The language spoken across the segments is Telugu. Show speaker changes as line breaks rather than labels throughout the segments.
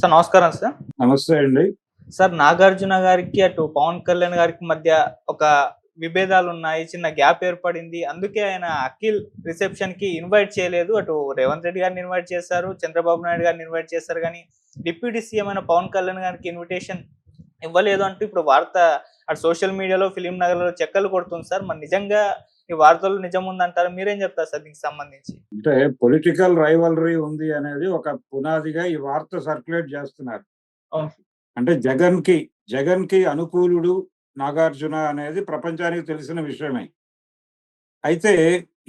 సార్ నమస్కారం సార్.
నమస్తే అండి.
సార్ నాగార్జున గారికి అటు పవన్ కళ్యాణ్ గారికి మధ్య ఒక విభేదాలు ఉన్నాయి చిన్న గ్యాప్ ఏర్పడింది. అందుకే ఆయన అఖిల్ రిసెప్షన్కి ఇన్వైట్ చేయలేదు. అటు రేవంత్ రెడ్డి గారిని ఇన్వైట్ చేశారు చంద్రబాబు నాయుడు గారిని ఇన్వైట్ చేశారు. కానీ డిప్యూటీ సీఎం అయిన పవన్ కళ్యాణ్ గారికి ఇన్విటేషన్ ఇవ్వలేదు అంటూ ఇప్పుడు వార్త అటు సోషల్ మీడియాలో ఫిలిం నగర్లో చెక్కలు కొడుతుంది సార్. మరి నిజంగా ఈ వార్తలు నిజం ఉందంటారు మీరేం చెప్తారు సార్ దీనికి సంబంధించి?
అంటే పొలిటికల్ రైవలరీ ఉంది అనేది ఒక పునాదిగా ఈ వార్త సర్క్యులేట్ చేస్తున్నారు. అంటే జగన్కి జగన్కి అనుకూలుడు నాగార్జున అనేది ప్రపంచానికి తెలిసిన విషయమే. అయితే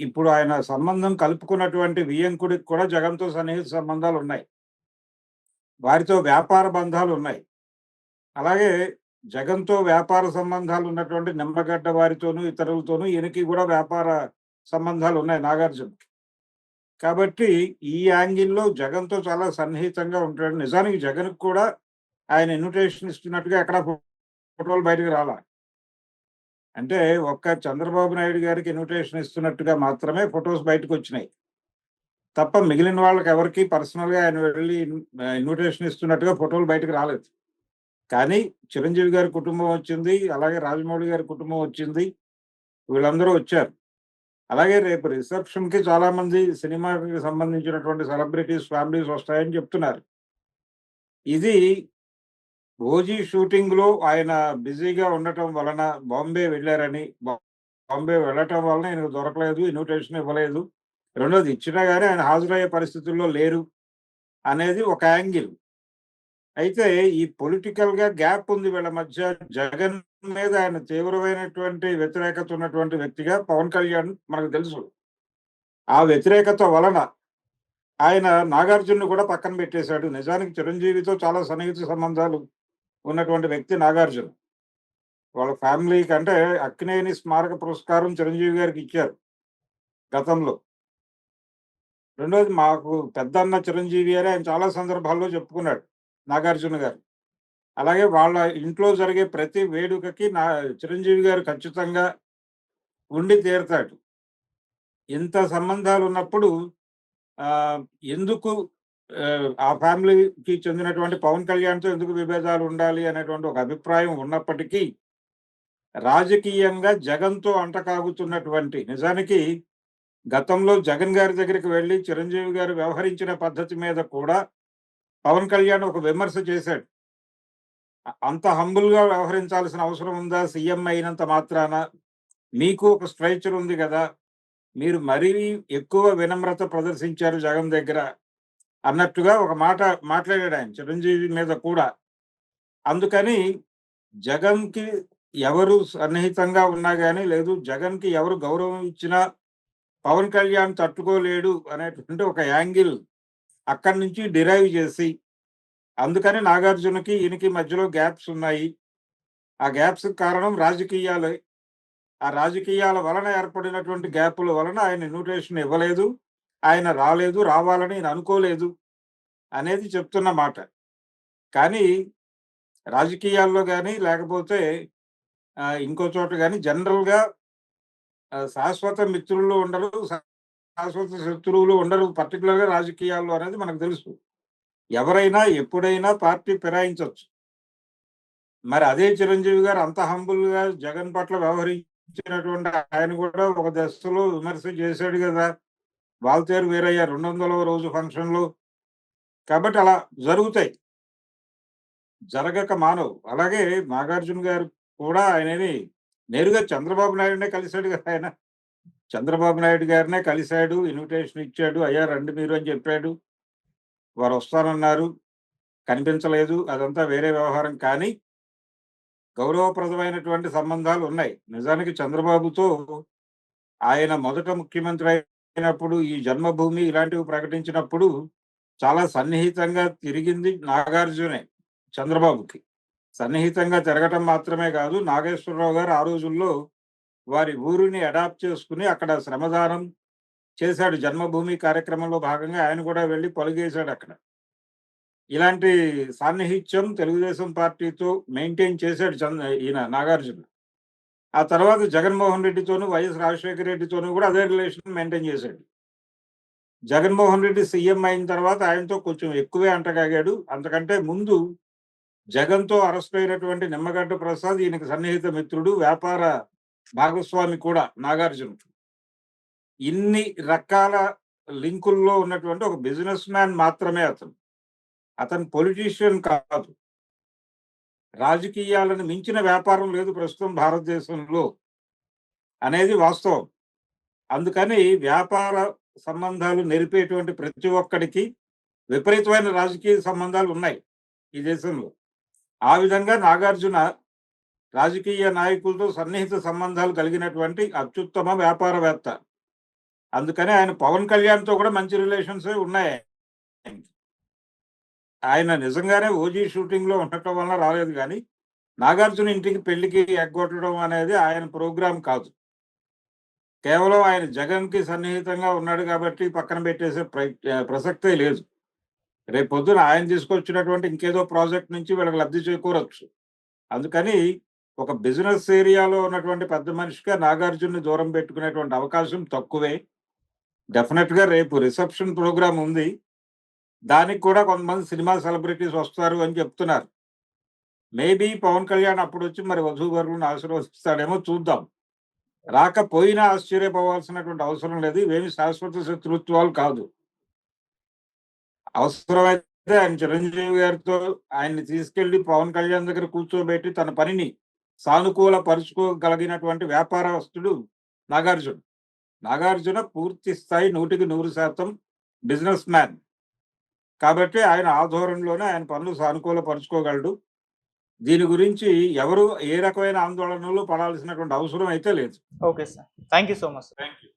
ఇప్పుడు ఆయన సంబంధం కలుపుకున్నటువంటి వియంకుడికి కూడా జగన్తో సన్నిహిత సంబంధాలు ఉన్నాయి వారితో వ్యాపార బంధాలు ఉన్నాయి అలాగే జగన్తో వ్యాపార సంబంధాలు ఉన్నటువంటి నిమ్మగడ్డ వారితోనూ ఇతరులతోనూ ఈయనకి కూడా వ్యాపార సంబంధాలు ఉన్నాయి నాగార్జునకి. కాబట్టి ఈ యాంగిల్లో జగన్తో చాలా సన్నిహితంగా ఉంటాడు. నిజానికి జగన్కి కూడా ఆయన ఇన్విటేషన్ ఇస్తున్నట్టుగా ఎక్కడ ఫోటోలు బయటకు రాలా. అంటే ఒక్క చంద్రబాబు నాయుడు గారికి ఇన్విటేషన్ ఇస్తున్నట్టుగా మాత్రమే ఫొటోస్ బయటకు వచ్చినాయి. తప్ప మిగిలిన వాళ్ళకి ఎవరికి పర్సనల్గా ఆయన వెళ్ళి ఇన్విటేషన్ ఇస్తున్నట్టుగా ఫోటోలు బయటకు రాలేదు. కానీ చిరంజీవి గారి కుటుంబం వచ్చింది అలాగే రాజమౌళి గారి కుటుంబం వచ్చింది వీళ్ళందరూ వచ్చారు. అలాగే రేపు రిసెప్షన్కి సినిమాకి సంబంధించినటువంటి సెలబ్రిటీస్ ఫ్యామిలీస్ వస్తాయని చెప్తున్నారు. ఇది రోజీ షూటింగ్లో ఆయన బిజీగా ఉండటం వలన బాంబే వెళ్ళారని బాంబే వెళ్ళటం వలన ఆయనకు దొరకలేదు ఇన్విటేషన్ ఇవ్వలేదు. రెండోది ఇచ్చినా కానీ ఆయన హాజరయ్యే పరిస్థితుల్లో లేరు అనేది ఒక యాంగిల్. అయితే ఈ పొలిటికల్గా గ్యాప్ ఉంది వీళ్ళ మధ్య. జగన్ మీద ఆయన తీవ్రమైనటువంటి వ్యతిరేకత ఉన్నటువంటి వ్యక్తిగా పవన్ కళ్యాణ్ మనకు తెలుసు. ఆ వ్యతిరేకత వలన ఆయన నాగార్జున కూడా పక్కన పెట్టేశాడు. నిజానికి చిరంజీవితో చాలా సన్నిహిత సంబంధాలు ఉన్నటువంటి వ్యక్తి నాగార్జున. వాళ్ళ ఫ్యామిలీకి అంటే అక్కినేని స్మారక పురస్కారం చిరంజీవి గారికి ఇచ్చారు గతంలో. రెండోది మాకు పెద్దన్న చిరంజీవి అని ఆయన చాలా సందర్భాల్లో చెప్పుకున్నాడు. నాగార్జున గారు. అలాగే వాళ్ళ ఇంట్లో జరిగే ప్రతి వేడుకకి నా చిరంజీవి గారు ఖచ్చితంగా ఉండి తీరుతాడు. ఇంత సంబంధాలు ఉన్నప్పుడు ఎందుకు ఆ ఫ్యామిలీకి చెందినటువంటి పవన్ కళ్యాణ్తో ఎందుకు విభేదాలు ఉండాలి అనేటువంటి ఒక అభిప్రాయం ఉన్నప్పటికీ రాజకీయంగా జగన్తో అంటకాగుతున్నటువంటి నిజానికి గతంలో జగన్ గారి దగ్గరికి వెళ్ళి చిరంజీవి గారు వ్యవహరించిన పద్ధతి మీద కూడా పవన్ కళ్యాణ్ ఒక విమర్శ చేశాడు. అంత హంబుల్గా వ్యవహరించాల్సిన అవసరం ఉందా? సీఎం అయినంత మాత్రాన? మీకు ఒక స్ట్రైచర్ ఉంది కదా? మీరు మరీ ఎక్కువ వినమ్రత ప్రదర్శించారు జగన్ దగ్గర అన్నట్టుగా ఒక మాట మాట్లాడాడు ఆయన చిరంజీవి మీద కూడా. అందుకని జగన్కి ఎవరు సన్నిహితంగా ఉన్నా కానీ లేదు జగన్కి ఎవరు గౌరవం ఇచ్చినా పవన్ కళ్యాణ్ తట్టుకోలేడు అనేటువంటి ఒక యాంగిల్ అక్కడి నుంచి డిరైవ్ చేసి అందుకని నాగార్జునకి ఈయనకి మధ్యలో గ్యాప్స్ ఉన్నాయి. ఆ గ్యాప్స్ కారణం రాజకీయాలే. ఆ రాజకీయాల వలన ఏర్పడినటువంటి గ్యాపుల వలన ఆయన ఇన్విటేషన్ ఇవ్వలేదు. ఆయన రాలేదు రావాలని నేను అనుకోలేదు అనేది చెప్తున్న మాట. కానీ రాజకీయాల్లో కానీ లేకపోతే ఇంకో చోట కానీ జనరల్గా శాశ్వత మిత్రులు ఉండరు శాశ్వత శత్రువులు ఉండరు. పర్టికులర్గా రాజకీయాల్లో అనేది మనకు తెలుసు. ఎవరైనా ఎప్పుడైనా పార్టీ ఫిరాయించవచ్చు మరి అదే చిరంజీవి గారు అంత హంబుల్గా జగన్ పట్ల వ్యవహరించినటువంటి ఆయన కూడా ఒక దశలో విమర్శ చేశాడు కదా. వాల్తేరు వీరయ్య రెండు వందల రోజు ఫంక్షన్లు కాబట్టి అలా జరుగుతాయి. జరగక మానవు. అలాగే నాగార్జున గారు కూడా ఆయనని నేరుగా చంద్రబాబు నాయుడునే కలిశాడు కదా ఆయన. చంద్రబాబు నాయుడు గారినే కలిశాడు ఇన్విటేషన్ ఇచ్చాడు అయ్యా రండి మీరు అని చెప్పాడు. వారు వస్తానన్నారు. కనిపించలేదు అదంతా వేరే వ్యవహారం. కానీ గౌరవప్రదమైనటువంటి సంబంధాలు ఉన్నాయి. నిజానికి చంద్రబాబుతో ఆయన మొదట ముఖ్యమంత్రి అయినప్పుడు ఈ జన్మభూమి ఇలాంటివి ప్రకటించినప్పుడు చాలా సన్నిహితంగా తిరిగింది నాగార్జునే చంద్రబాబుకి. సన్నిహితంగా తిరగటం మాత్రమే కాదు నాగేశ్వరరావు గారు ఆ రోజుల్లో వారి ఊరిని అడాప్ట్ చేసుకుని అక్కడ శ్రమదానం చేశాడు. జన్మభూమి కార్యక్రమంలో భాగంగా ఆయన కూడా వెళ్ళి పొలిగేశాడు అక్కడ. ఇలాంటి సాన్నిహిత్యం తెలుగుదేశం పార్టీతో మెయింటైన్ చేశాడు చంద్ర ఈయన నాగార్జున. ఆ తర్వాత జగన్మోహన్ రెడ్డితోనూ వైఎస్ రాజశేఖర రెడ్డితోనూ కూడా అదే రిలేషన్ మెయింటైన్ చేశాడు. జగన్మోహన్ రెడ్డి సీఎం అయిన తర్వాత ఆయనతో కొంచెం ఎక్కువే అంటగాగాడు. అంతకంటే ముందు జగన్తో అరెస్ట్ అయినటువంటి నిమ్మగడ్డ ప్రసాద్ ఈయనకి సన్నిహిత మిత్రుడు వ్యాపార భాగస్వామి కూడా నాగార్జున ఇన్ని రకాల లింకుల్లో ఉన్నటువంటి ఒక బిజినెస్ మ్యాన్ మాత్రమే అతను. అతను పొలిటీషియన్ కాదు. రాజకీయాలను మించిన వ్యాపారం లేదు ప్రస్తుతం భారతదేశంలో అనేది వాస్తవం. అందుకని వ్యాపార సంబంధాలు నెరిపేటువంటి ప్రతి ఒక్కడికి విపరీతమైన రాజకీయ సంబంధాలు ఉన్నాయి ఈ దేశంలో. ఆ విధంగా నాగార్జున రాజకీయ నాయకులతో సన్నిహిత సంబంధాలు కలిగినటువంటి అత్యుత్తమ వ్యాపారవేత్త. అందుకని ఆయన పవన్ కళ్యాణ్తో కూడా మంచి రిలేషన్స్ ఉన్నాయి. ఆయన నిజంగానే ఓజీ షూటింగ్లో ఉండటం వల్ల రాలేదు కానీ నాగార్జున ఇంటికి పెళ్ళికి ఎగ్గొట్టడం అనేది ఆయన ప్రోగ్రాం కాదు. కేవలం ఆయన జగన్కి సన్నిహితంగా ఉన్నాడు కాబట్టి పక్కన పెట్టేసే ప్రసక్తే లేదు. రేపు పొద్దున ఆయన తీసుకొచ్చినటువంటి ఇంకేదో ప్రాజెక్ట్ నుంచి వీళ్ళకి లబ్ధి చేకూరచ్చు. అందుకని ఒక బిజినెస్ ఏరియాలో ఉన్నటువంటి పెద్ద మనిషిగా నాగార్జున్ని దూరం పెట్టుకునేటువంటి అవకాశం తక్కువే. డెఫినెట్గా రేపు రిసెప్షన్ ప్రోగ్రాం ఉంది. దానికి కూడా కొంతమంది సినిమా సెలబ్రిటీస్ వస్తారు అని చెప్తున్నారు. మేబీ పవన్ కళ్యాణ్ అప్పుడు వచ్చి మరి వధూవరులను ఆశీర్వదిస్తాడేమో చూద్దాం. రాకపోయినా ఆశ్చర్యపోవాల్సినటువంటి అవసరం లేదు. ఇవేమి శాశ్వత శత్రుత్వాలు కాదు. అవసరమైతే ఆయన చిరంజీవి గారితో ఆయన్ని తీసుకెళ్ళి పవన్ కళ్యాణ్ దగ్గర కూర్చోబెట్టి తన పనిని సానుకూల పరుచుకోగలిగినటువంటి వ్యాపారస్తుడు నాగార్జున. నాగార్జున పూర్తి స్థాయి నూటికి నూరు శాతం బిజినెస్ మ్యాన్. కాబట్టి ఆయన ఆధ్వర్యంలోనే ఆయన పనులు సానుకూల పరుచుకోగలడు దీని గురించి ఎవరు ఏ రకమైన ఆందోళనలు పడాల్సినటువంటి అవసరం అయితే లేదు.
Okay sir. Thank you so much
thank you